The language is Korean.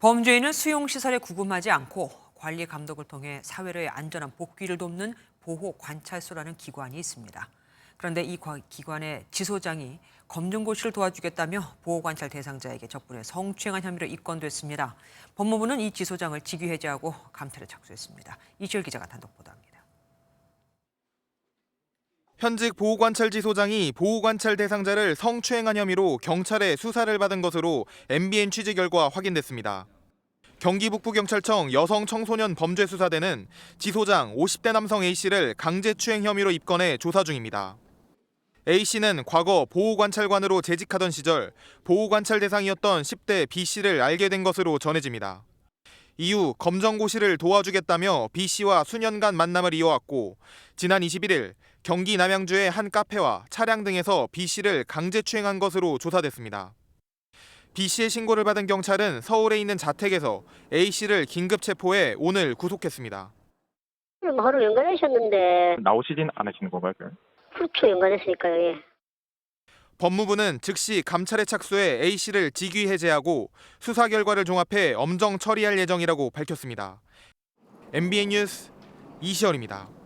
범죄인은 수용시설에 구금하지 않고 관리 감독을 통해 사회로의 안전한 복귀를 돕는 보호 관찰소라는 기관이 있습니다. 그런데 이 과- 기관의 지소장이 검정고시를 도와주겠다며 보호 관찰 대상자에게 적분에 성추행한 혐의로 입건됐습니다. 법무부는 이 지소장을 직위 해제하고 감찰에 착수했습니다. 이시열 기자가 단독 보도합니다. 현직 보호관찰지 소장이 보호관찰 대상자를 성추행한 혐의로 경찰에 수사를 받은 것으로 MBN 취재 결과 확인됐습니다. 경기 북부경찰청 여성청소년 범죄수사대는 지 소장 50대 남성 A씨를 강제추행 혐의로 입건해 조사 중입니다. A씨는 과거 보호관찰관으로 재직하던 시절 보호관찰 대상이었던 10대 B씨를 알게 된 것으로 전해집니다. 이후 검정고시를 도와주겠다며 B씨와 수년간 만남을 이어왔고 지난 21일 경기 남양주의 한 카페와 차량 등에서 B씨를 강제 추행한 것으로 조사됐습니다. B씨의 신고를 받은 경찰은 서울에 있는 자택에서 A씨를 긴급 체포해 오늘 구속했습니다. 하루 연관하셨는데 나오시진 않으시는 건가요? 그렇죠 연관했으니까요. 예. 법무부는 즉시 감찰에 착수해 A씨를 직위 해제하고 수사 결과를 종합해 엄정 처리할 예정이라고 밝혔습니다. MBN 뉴스 이시열입니다.